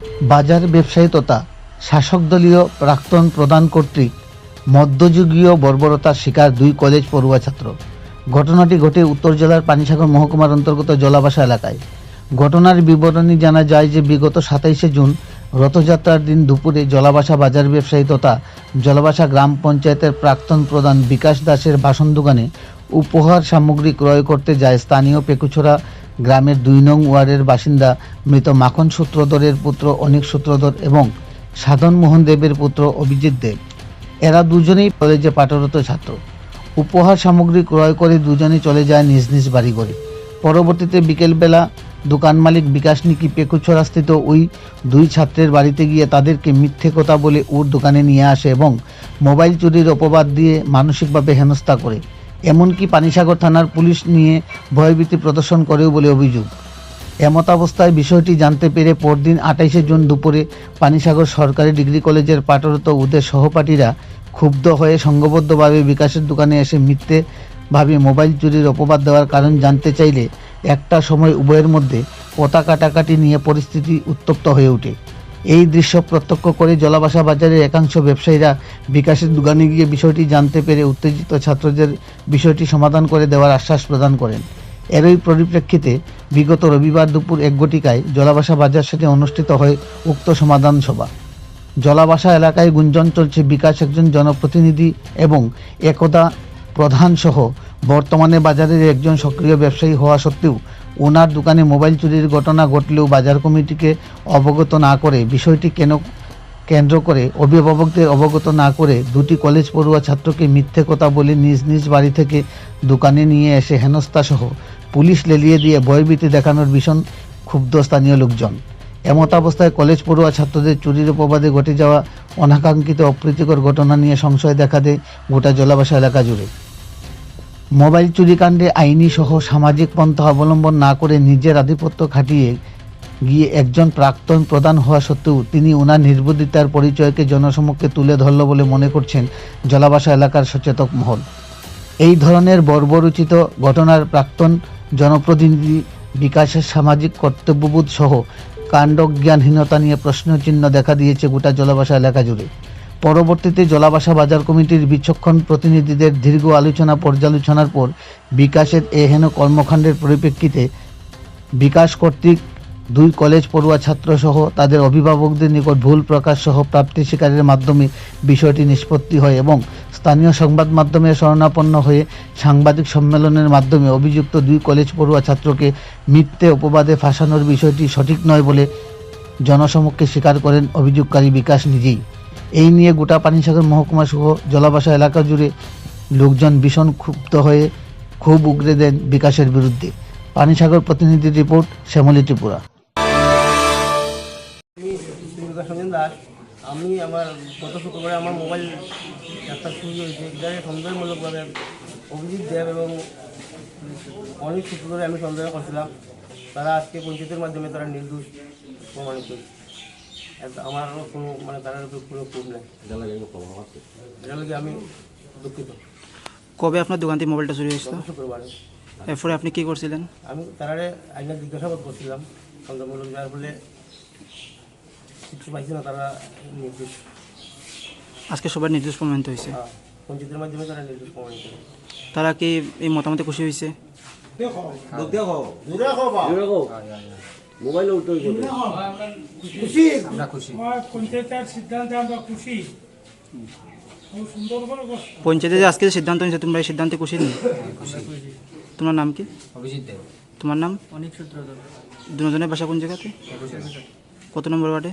বাজার ব্যবসায়ী তথা শাসক দলীয় প্রাক্তন প্রধান কর্তৃক মধ্যযুগীয় বর্বরতার শিকার দুই কলেজ পড়ুয়া ছাত্র। ঘটনাটি ঘটে উত্তর জেলার পানিসাগর মহকুমার অন্তর্গত জলাবাসা এলাকায়। ঘটনার বিবরণী জানা যায় যে বিগত সাতাইশে জুন রথযাত্রার দিন দুপুরে জলাবাসা বাজার ব্যবসায়ী তথা জলাবাসা গ্রাম পঞ্চায়েতের প্রাক্তন প্রধান বিকাশ দাসের বাসন দোকানে উপহার সামগ্রী ক্রয় করতে যায় স্থানীয় পেকুছড়া গ্রামের দুই নং ওয়ার্ডের বাসিন্দা মৃত মাখন সূত্রধরের পুত্র অনিক সূত্রধর এবং সাধন মোহন দেবের পুত্র অভিজিৎ দেব। এরা দুজনেই কলেজে পাঠরত ছাত্র। উপহার সামগ্রী ক্রয় করে দুজনে চলে যায় নিজ নিজ বাড়ি করে পরবর্তীতে বিকেলবেলা দোকান মালিক বিকাশ নিকি পেকুছড়াস্থিত ওই দুই ছাত্রের বাড়িতে গিয়ে তাদেরকে মিথ্যে কথা বলে ওর দোকানে নিয়ে আসে এবং মোবাইল চুরির অপবাদ দিয়ে মানসিকভাবে হেনস্থা করে। এমনকি পানিসাগর থানার পুলিশ নিয়ে ভয়ভীতি প্রদর্শন করেও বলে অভিযোগ। এমত অবস্থায় বিষয়টি জানতে পেরে পরদিন আঠাইশে জুন দুপুরে পানিসাগর সরকারি ডিগ্রি কলেজের পাঠরত ওদের সহপাঠীরা ক্ষুব্ধ হয়ে সংঘবদ্ধভাবে বিকাশের দোকানে এসে মিথ্যে ভাবে মোবাইল চুরির অপবাদ দেওয়ার কারণ জানতে চাইলে একটা সময় উভয়ের মধ্যে পতা কাটাকাটি নিয়ে পরিস্থিতি উত্তপ্ত হয়ে ওঠে। এই দৃশ্য প্রত্যক্ষ করে জলাবাসা বাজারের একাংশ ব্যবসায়ীরা বিকাশের দোকানে গিয়ে বিষয়টি জানতে পেরে উত্তেজিত ছাত্রদের বিষয়টি সমাধান করে দেওয়ার আশ্বাস প্রদান করেন। এরই পরিপ্রেক্ষিতে বিগত রবিবার দুপুর এক ঘটিকায় জলাবাসা বাজার সাথে অনুষ্ঠিত হয় উক্ত সমাধান সভা। জলাবাসা এলাকায় গুঞ্জন চলছে বিকাশ একজন জনপ্রতিনিধি এবং একদা প্রধান সহ বর্তমানে বাজারের একজন সক্রিয় ব্যবসায়ী হওয়া সত্ত্বেও ওনার দোকানে মোবাইল চুরির ঘটনা ঘটলেও বাজার কমিটিকে অবগত না করে, বিষয়টি কেন কেন্দ্র করে অভিভাবকদের অবগত না করে দুটি কলেজ পড়ুয়া ছাত্রকে মিথ্যে কথা বলে নিজ নিজ বাড়ি থেকে দোকানে নিয়ে এসে হেনস্থাসহ পুলিশ লেলিয়ে দিয়ে ভয়ভীতি দেখানোর ভীষণ ক্ষুব্ধ স্থানীয় লোকজন। এমত অবস্থায় কলেজ পড়ুয়া ছাত্রদের চুরির অপবাদে ঘটে যাওয়া অনাকাঙ্ক্ষিত অপ্রীতিকর ঘটনা নিয়ে সংশয় দেখা দেয় গোটা জলাবাসা এলাকা জুড়ে। মোবাইল চুরিকাণ্ডে আইনি সহ সামাজিক পন্থা অবলম্বন না করে নিজের আধিপত্য খাটিয়ে গিয়ে একজন প্রাক্তন প্রধান হওয়া সত্ত্বেও তিনি ওনার নির্বুদ্ধিতার পরিচয়কে জনসমক্ষে তুলে ধরল বলে মনে করছেন জলাবাসা এলাকার সচেতক মহল। এই ধরনের বর্বরোচিত ঘটনার প্রাক্তন জনপ্রতিনিধি বিকাশের সামাজিক কর্তব্যবোধ সহ কাণ্ডজ্ঞানহীনতা নিয়ে প্রশ্নচিহ্ন দেখা দিয়েছে গোটা জলাবাসা এলাকা জুড়ে। পরবর্তীতে জলাবাসা বাজার কমিটির বিচক্ষণ প্রতিনিধিদের দীর্ঘ আলোচনা পর্যালোচনার পর বিকাশের এ হেন কর্মকাণ্ডের পরিপ্রেক্ষিতে বিকাশ কর্তৃক দুই কলেজ পড়ুয়া ছাত্রসহ তাদের অভিভাবকদের নিকট ভুল প্রকাশ সহ প্রাপ্তি স্বীকারের মাধ্যমে বিষয়টি নিষ্পত্তি হয় এবং স্থানীয় সংবাদ মাধ্যমে শরণাপন্ন হয়ে সাংবাদিক সম্মেলনের মাধ্যমে অভিযুক্ত দুই কলেজ পড়ুয়া ছাত্রকে মিথ্যে অপবাদে ফাঁসানোর বিষয়টি সঠিক নয় বলে জনসমক্ষে স্বীকার করেন অভিযোগকারী বিকাশ নিজেই। এই নিয়ে গোটা পানিসাগর মহকুমা সহ জলাবাসা এলাকা জুড়ে লোকজন ভীষণ ক্ষুব্ধ হয়ে ক্ষোভ উগরে দেন বিকাশের বিরুদ্ধে। পানিসাগর প্রতিনিধি রিপোর্ট, শ্যামলী ত্রিপুরা। দাস আমি আমার গত শুক্রবারে আমার মোবাইল একটা চুরি হয়েছে এটাকে সন্দেহমূলকভাবে অভিজিৎ দেব এবং অনেক সূত্র ধরে আমি সন্দেহ করছিলাম। তারা আজকে পঞ্চায়েতের মাধ্যমে তারা নির্দোষ প্রমাণিত আমারও কোনো মানে উপর কোনো ক্ষোভ নেই। এটা লাগে আমি দুঃখিত। কবে আপনার দোকান থেকে মোবাইলটা চুরি হয়েছিল? শুক্রবারে। এরপরে আপনি কি করছিলেন? আমি তারারে আইনের জিজ্ঞাসাবাদ করছিলাম সন্দেহমূলক যার ফলে কিছু পাইছে না তারা নির্দোষ আজকে সবার নির্দেশ প্রমাণিত হয়েছে। হ্যাঁ, পঞ্চায়েতের মাধ্যমে তারা নির্দোষ প্রমাণিত তারা কি এই মতামতে খুশি হয়েছে। পঞ্চায়েতে যে আজকে সিদ্ধান্ত নিয়েছে তোমরা এই সিদ্ধান্তে খুশি নেই তোমার নাম কি? অভিজিৎ দেব। তোমার নাম? অনেক সূত্র দুজনের বাসা কোন জায়গাতে? কত নম্বর ওয়ার্ডে?